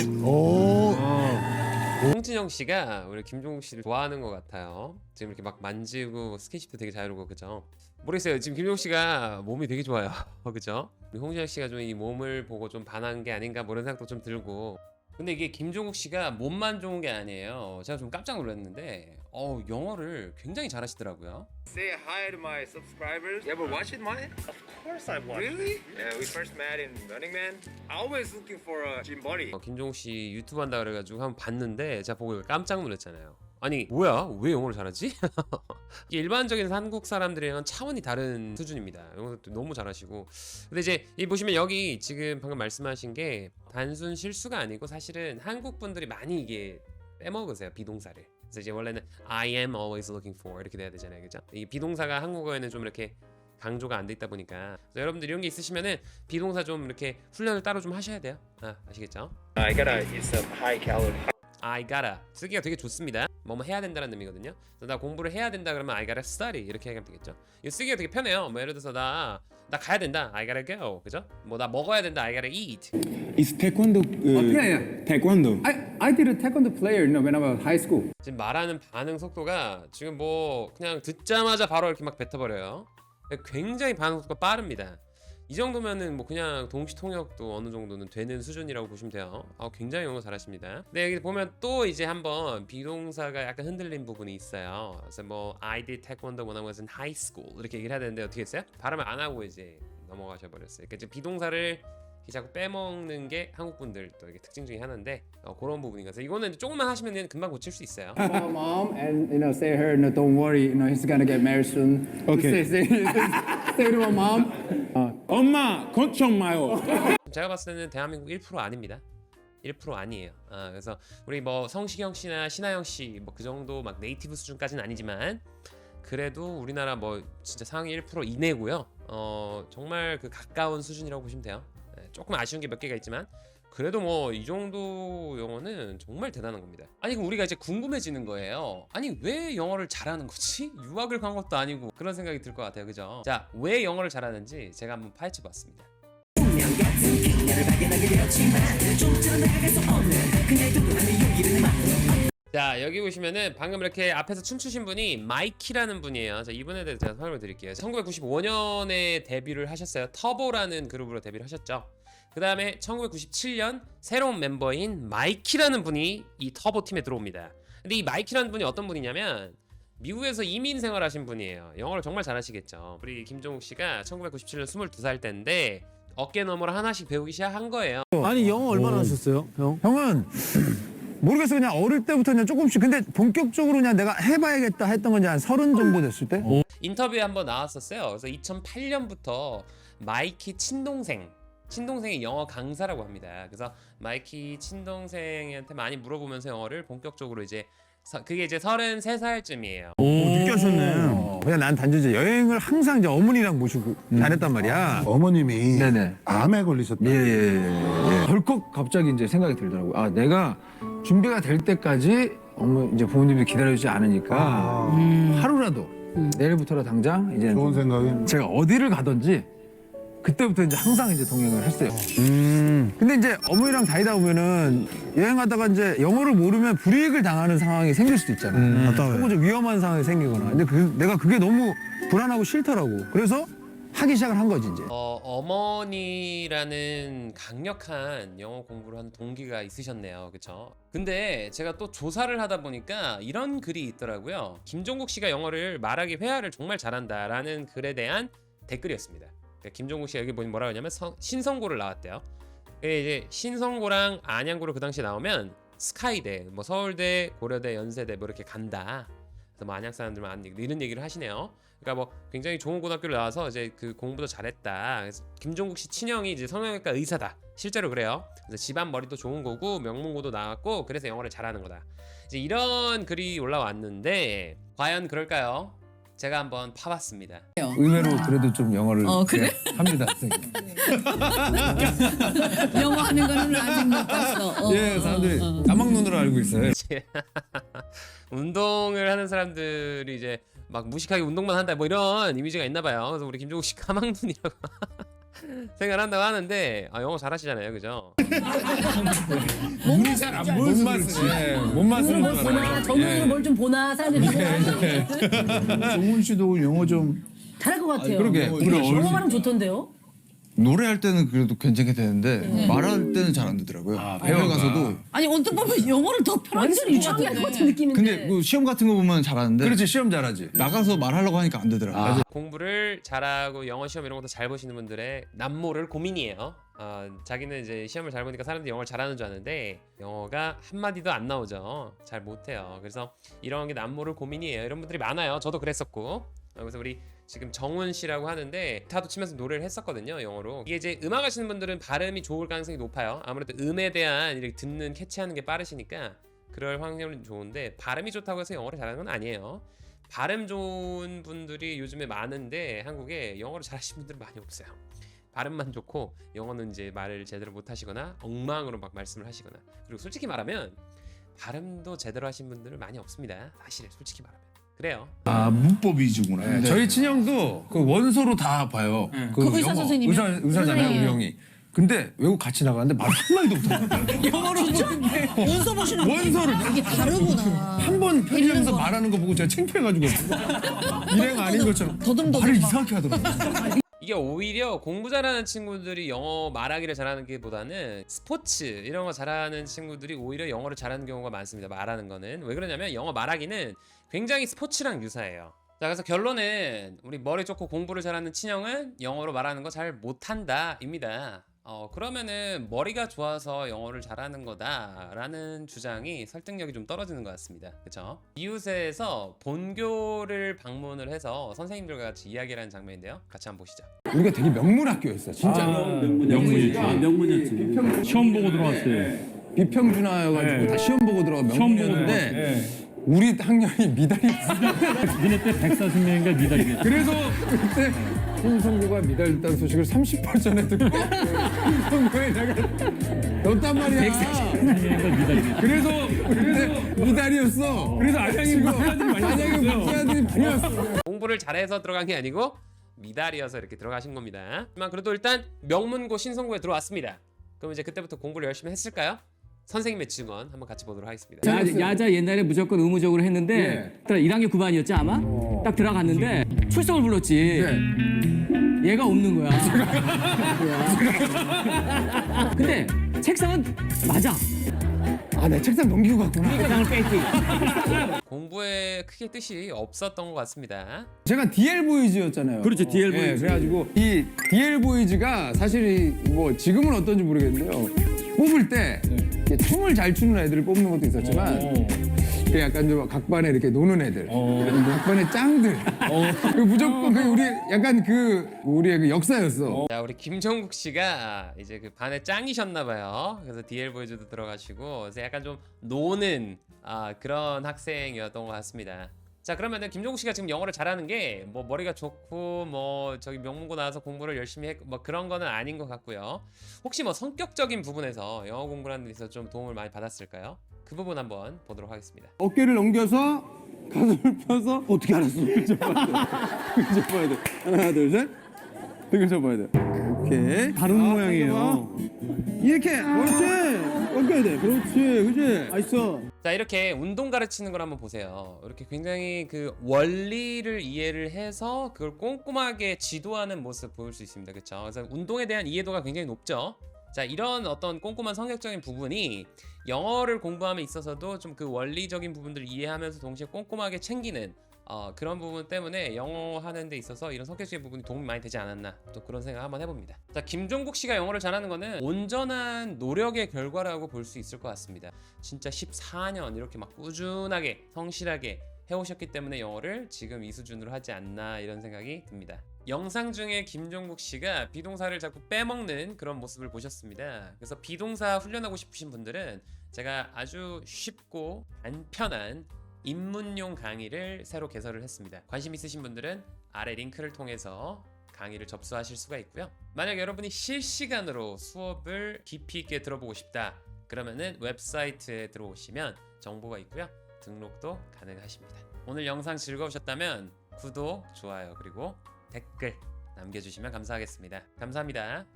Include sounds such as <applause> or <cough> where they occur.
진짜 오. 홍진영 씨가 우리 김종국 씨를 좋아하는 것 같아요. 지금 이렇게 막 만지고 스킨십도 되게 자유로고 그죠? 모르겠어요. 지금 김종국 씨가 몸이 되게 좋아요. <laughs> 그죠? 우리 홍진영 씨가 좀 이 몸을 보고 좀 반한 게 아닌가 뭐 이런 생각도 좀 들고. 근데 이게 김종국 씨가 몸만 좋은 게 아니에요. 제가 좀 깜짝 놀랐는데 어 영어를 굉장히 잘하시더라고요. Say hi to my subscribers. You ever watch it, mine? Of course I watched. Really? Yeah, we first met in Running Man. Always looking for a gym buddy. 어, 김종국 씨 유튜브 한다 그래가지고 한번 봤는데 제가 보고 깜짝 놀랐잖아요. 아니 뭐야 왜 영어를 잘하지? <laughs> 일반적인 한국 사람들이랑은 차원이 다른 수준입니다. 영어도 너무 잘하시고 근데 이제 이 보시면 여기 지금 방금 말씀하신 게 단순 실수가 아니고 사실은 한국 분들이 많이 이게 빼먹으세요 비동사를. 그래서 이제 원래는 I am always looking for 이렇게 돼야 되잖아요, 그죠? 이 비동사가 한국어에는 좀 이렇게 강조가 안 돼 있다 보니까 그래서 여러분들 이런 게 있으시면은 비동사 좀 이렇게 훈련을 따로 좀 하셔야 돼요. 아 아시겠죠? I gotta eat some high calorie. I gotta 쓰기가 되게 좋습니다. 뭐뭐 해야 된다는 의미거든요. 그래서 나 공부를 해야 된다 그러면 I gotta study 이렇게 하면 되겠죠. 이 쓰기가 되게 편해요. 뭐 예를 들어서 나 나 가야 된다. I gotta go. 그죠? 뭐 나 먹어야 된다. I gotta eat. Is taekwondo? Uh, Oh, yeah, yeah. Taekwondo. I, I did a taekwondo player, you know, when I was high school. 지금 말하는 반응 속도가 지금 뭐 그냥 듣자마자 바로 이렇게 막 뱉어버려요. 굉장히 반응 속도가 빠릅니다. 이 정도면은 뭐 그냥 동시 통역도 어느 정도는 되는 수준이라고 보시면 돼요. 아, 굉장히 영어 잘하십니다. 근데 여기 보면 또 이제 한번 비동사가 약간 흔들린 부분이 있어요. 그래서 뭐 I did taekwondo when I was in high school 이렇게 얘기를 해야 되는데 어떻게 했어요? 발음을 안 하고 이제 넘어가셔 버렸어요. 그러니까 이제 비동사를 자꾸 빼먹는 게 한국 분들 또 이게 특징 중에 하나인데 어, 그런 부분인 거죠. 이거는 조금만 하시면 금방 고칠 수 있어요. Call mom and you know say her, no, don't worry, you know he's gonna get married soon. Okay. Say, say, <laughs> say to my mom. Uh, 엄마 걱정 마요. 제가 봤을 때는 대한민국 1% 아닙니다. 1% 아니에요. 아, 그래서 우리 뭐 성시경 씨나 신하영 씨 뭐 그 정도 막 네이티브 수준까지는 아니지만 그래도 우리나라 뭐 진짜 상위 1% 이내고요. 어 정말 그 가까운 수준이라고 보시면 돼요. 네, 조금 아쉬운 게 몇 개가 있지만 그래도 뭐 이 정도 영어는 정말 대단한 겁니다. 아니 그럼 우리가 이제 궁금해지는 거예요. 아니 왜 영어를 잘하는 거지? <laughs> 유학을 간 것도 아니고 그런 생각이 들 것 같아요. 그죠? 자, 왜 영어를 잘하는지 제가 한번 파헤쳐 봤습니다. 자 여기 보시면은 방금 이렇게 앞에서 춤추신 분이 마이키라는 분이에요. 자 이분에 대해서 제가 설명을 드릴게요. 1995년에 데뷔를 하셨어요. 터보라는 그룹으로 데뷔를 하셨죠. 그 다음에 1997년 새로운 멤버인 마이키라는 분이 이 터보 팀에 들어옵니다. 근데 이 마이키라는 분이 어떤 분이냐면 미국에서 이민 생활하신 분이에요. 영어를 정말 잘하시겠죠. 우리 김종욱 씨가 1997년 22살 때인데 어깨 너머로 하나씩 배우기 시작한 거예요. 아니 영어 얼마나 하셨어요, 형? 형은 모르겠어 그냥 어릴 때부터 그냥 조금씩 근데 본격적으로 그냥 내가 해봐야겠다 했던 건 이제 한 서른 정도 됐을 때. 인터뷰에 한번 나왔었어요. 그래서 2008년부터 마이키 친동생 친동생이 영어 강사라고 합니다. 그래서 마이키 친동생한테 많이 물어보면서 영어를 본격적으로 이제 서- 그게 이제 33살쯤이에요. 오, 느꼈었네. 그냥 난 단지 여행을 항상 이제 어머니랑 모시고 다녔단 말이야. 어머님이 네네. 암에 걸리셨다. 예, 예, 예. 덜컥 갑자기 이제 생각이 들더라고요. 아, 내가 준비가 될 때까지 어머 이제 부모님이 기다려주지 않으니까 아, 하루라도 내일부터라 당장 이제 좋은 생각이. 제가 어디를 가든지 그때부터 이제 항상 이제 동행을 했어요. 음. 근데 이제 어머니랑 다니다 보면은 여행하다가 이제 영어를 모르면 불이익을 당하는 상황이 생길 수도 있잖아. 음, 혹은 어떤 좀 위험한 상황이 생기거나. 근데 그, 내가 그게 너무 불안하고 싫더라고. 그래서 하기 시작을 한 거지 이제. 어, 어머니라는 강력한 영어 공부를 한 동기가 있으셨네요. 그쵸? 근데 제가 또 조사를 하다 보니까 이런 글이 있더라고요. 김종국 씨가 영어를 말하기 회화를 정말 잘한다라는 글에 대한 댓글이었습니다. 그러니까 김종국 씨가 여기 보니 뭐라고 하냐면 성- 신성고를 나왔대요. 이제 신성고랑 안양고를 그 당시에 나오면 스카이대, 뭐 서울대, 고려대, 연세대 뭐 이렇게 간다. 그래서 뭐 안양 사람들만 안 얘기- 이런 얘기를 하시네요. 그러니까 뭐 굉장히 좋은 고등학교를 나와서 이제 그 공부도 잘했다. 그래서 김종국 씨 친형이 이제 성형외과 의사다. 실제로 그래요. 그래서 집안 머리도 좋은 거고 명문고도 나왔고 그래서 영어를 잘하는 거다. 이제 이런 글이 올라왔는데 과연 그럴까요? 제가 한번 파봤습니다. 의외로 그래도 좀 영어를 어, 그래? 네, 합니다. 선생님. <laughs> 영어 하는 거는 아직 못 봤어. 어, 예, 사람들이 어, 어. 까막눈으로 알고 있어요. <laughs> <laughs> 운동을 하는 사람들이 이제 막 무식하게 운동만 한다 뭐 이런 이미지가 있나 봐요. 그래서 우리 김종국 씨 까막눈이라고 생각한다고 하는데 아, 영어 잘하시잖아요, 그죠? 눈이 잘안 보여서 못 맞으네. 못 맞으는 뭘줄 보나 알아요. 정훈이는 뭘 좀 보나 사람들이 네, 보나 정훈 씨도 영어 좀 잘할 것 같아요. 그러게. 영어 발음 좋던데요? 노래할 때는 그래도 괜찮게 되는데 말할 때는 잘 안 되더라고요. 배워 가서도. 아니 언뜻 보면 영어를 더 편하게 완전 유창할 것 같은 느낌인데. 근데 그 시험 같은 거 보면 잘하는데 그렇지 시험 잘하지. 나가서 말하려고 하니까 안 되더라고요. 공부를 잘하고 영어 시험 이런 것도 잘 보시는 분들의 남모를 고민이에요. 어, 자기는 이제 시험을 잘 보니까 사람들이 영어를 잘하는 줄 아는데 영어가 한 마디도 안 나오죠. 잘 못해요. 그래서 이런 게 남모를 고민이에요. 이런 분들이 많아요. 저도 그랬었고. 어, 그래서 우리 지금 정훈 씨라고 하는데 기타도 치면서 노래를 했었거든요 영어로. 이게 이제 음악 하시는 분들은 발음이 좋을 가능성이 높아요. 아무래도 음에 대한 이렇게 듣는 캐치하는 게 빠르시니까 그럴 확률은 좋은데 발음이 좋다고 해서 영어를 잘하는 건 아니에요. 발음 좋은 분들이 요즘에 많은데 한국에 영어를 잘하시는 분들은 많이 없어요. 발음만 좋고 영어는 이제 말을 제대로 못 하시거나 엉망으로 막 말씀을 하시거나. 그리고 솔직히 말하면 발음도 제대로 하신 분들은 많이 없습니다. 사실 솔직히 말하면 그래요. 아 문법 위주구나. 네, 저희 친형도 그 원소로 다 봐요. 그, 그 의사 선생님이요? 의사 의사잖아요 우리. 형이. 근데 외국 같이 나가는데 말 한 마디도 못하고 <laughs> 영어로 원서 보시는 원서를 이게 다르구나. 한번 편의점에서 말하는 거 보고 제가 창피해가지고 <laughs> 일행 아닌 것처럼 더듬더듬 말을 막. 이상하게 하더라고요. 이게 오히려 공부 잘하는 친구들이 영어 말하기를 잘하는 게 보다는 스포츠 이런 거 잘하는 친구들이 오히려 영어를 잘하는 경우가 많습니다. 말하는 거는 왜 그러냐면 영어 말하기는 굉장히 스포츠랑 유사해요. 자 그래서 결론은 우리 머리 좋고 공부를 잘하는 친형은 영어로 말하는 거 잘 못한다 입니다. 어 그러면은 머리가 좋아서 영어를 잘하는 거다라는 주장이 설득력이 좀 떨어지는 것 같습니다. 그렇죠? 이웃에서 본교를 방문을 해서 선생님들과 같이 이야기를 하는 장면인데요. 같이 한번 보시죠. 우리가 되게 명문 학교였어 진짜. 명문이지. 아, 명문이었지. 시험 보고 들어왔을 때. 비평준화여가지고 다 시험 보고 들어가 시험 보고 명문이었는데 우리 학년이 미달이었어. 니네 때 140명인가 미달이겠지. 그래서 그때 김성구가 미달 땄다는 소식을 30분 전에 듣고 김성구에 내가 넣었단 말이야. 140명인가 미달이겠지. 그래서 그때 미달이었어. 그래서 안양이 안양이 목사들이 많이 왔어. 공부를 잘해서 들어간 게 아니고 미달이어서 이렇게 들어가신 겁니다. 하지만 그래도 일단 명문고 신성고에 들어왔습니다. 그럼 이제 그때부터 공부를 열심히 했을까요? 선생님의 증언 한번 같이 보도록 하겠습니다. 야, 야자 옛날에 무조건 의무적으로 했는데 딱 1학년 9반이었지 아마? 딱 들어갔는데 출석을 불렀지 얘가 없는 거야 <laughs> 근데 책상은 맞아 아, 내 책상 넘기고 갔구나. 책상을 뺐지 <laughs> 공부에 크게 뜻이 없었던 것 같습니다. 제가 DL 보이즈였잖아요. 그렇죠, DL 예, 보이즈. 그래가지고 이 DL 보이즈가 사실 뭐 지금은 어떤지 모르겠는데요. 뽑을 때 이렇게 춤을 잘 추는 애들을 뽑는 것도 있었지만 그 약간 좀 각반에 이렇게 노는 애들, 각반의 짱들. <laughs> 그 무조건 그 우리 약간 그 우리의 그 역사였어. 자 우리 김정국 씨가 이제 그 반에 짱이셨나 봐요. 그래서 DL 보여줘도 들어가시고 그래서 약간 좀 노는 아, 그런 학생이었던 것 같습니다. 자 그러면은 김종국 씨가 지금 영어를 잘하는 게 뭐 머리가 좋고 뭐 저기 명문고 나와서 공부를 열심히 했고 뭐 그런 거는 아닌 것 같고요. 혹시 뭐 성격적인 부분에서 영어 공부를 하는 데 있어서 좀 도움을 많이 받았을까요? 그 부분 한번 보도록 하겠습니다. 어깨를 넘겨서 가슴을 펴서 어떻게 알았어? <laughs> 등을 접어야 돼. 등을 접어야 돼. 하나, 둘, 셋. 등을 접어야 돼. 오케이. 다른 아, 모양이에요. 이렇게. 그렇지. 꺾여야 돼. 그렇지. 그렇지. 맛있어. 자 이렇게 운동 가르치는 걸 한번 보세요. 이렇게 굉장히 그 원리를 이해를 해서 그걸 꼼꼼하게 지도하는 모습 보일 수 있습니다. 그렇죠? 그래서 운동에 대한 이해도가 굉장히 높죠. 자 이런 어떤 꼼꼼한 성격적인 부분이 영어를 공부함에 있어서도 좀 그 원리적인 부분들을 이해하면서 동시에 꼼꼼하게 챙기는 어, 그런 부분 때문에 영어 하는 데 있어서 이런 성격적인 부분이 도움이 많이 되지 않았나 또 그런 생각 한번 해봅니다. 자 김종국 씨가 영어를 잘하는 거는 온전한 노력의 결과라고 볼 수 있을 것 같습니다. 진짜 14년 이렇게 막 꾸준하게 성실하게 해오셨기 때문에 영어를 지금 이 수준으로 하지 않나 이런 생각이 듭니다. 영상 중에 김종국 씨가 비동사를 자꾸 빼먹는 그런 모습을 보셨습니다. 그래서 비동사 훈련하고 싶으신 분들은 제가 아주 쉽고 간편한 입문용 강의를 새로 개설을 했습니다. 관심 있으신 분들은 아래 링크를 통해서 강의를 접수하실 수가 있고요. 만약 여러분이 실시간으로 수업을 깊이 있게 들어보고 싶다. 그러면은 웹사이트에 들어오시면 정보가 있고요. 등록도 가능하십니다. 오늘 영상 즐거우셨다면 구독, 좋아요, 그리고 댓글 남겨주시면 감사하겠습니다. 감사합니다.